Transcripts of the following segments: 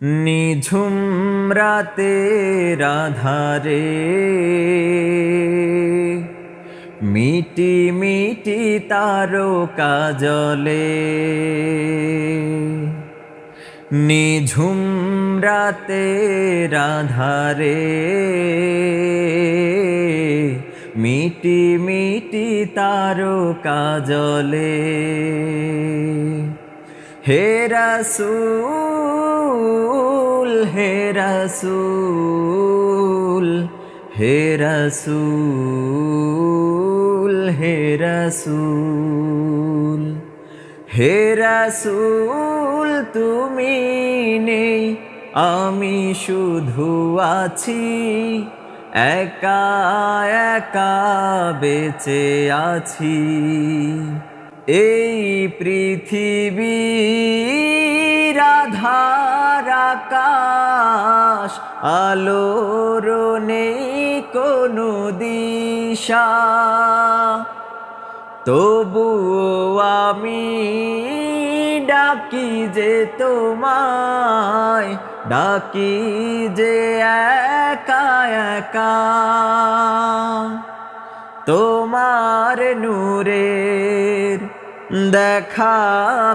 নিঝুম রাতে রাধারে মিটি মিটি তারো কাজলে নিঝুম রাতে রাধারে মিটি মিটি তারো কাজলে হে রাসূল হে রাসূল হে রাসূল হে রাসূল হে রাসূল, তুমি নেই, আমি শুধু আছি। একা একা বেঁচে আছি। এই পৃথিবী রাধার আকাশ আলোর নেই কোনো দিশা। তবুও আমি ডাকি যে তোমায়, ডাকি যে একা একা। তোমার নূরের দেখা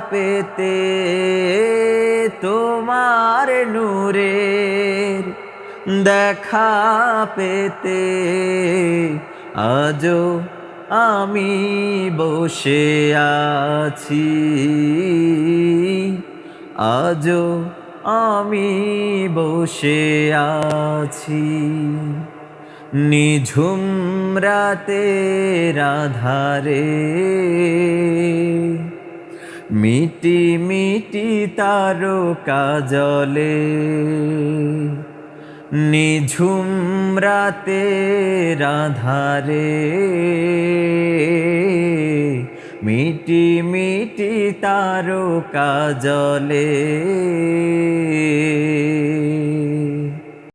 পেতে তোমার নূরের। দেখা পেতে আজও আমি বসে আছি। আজও আমি বসে আছি। নিঝুম রাতে রাধারে। মিটি মিটি তারো কাজলে নিঝুম রাতে রাধারে। মিটি মিটি তারো কাজলে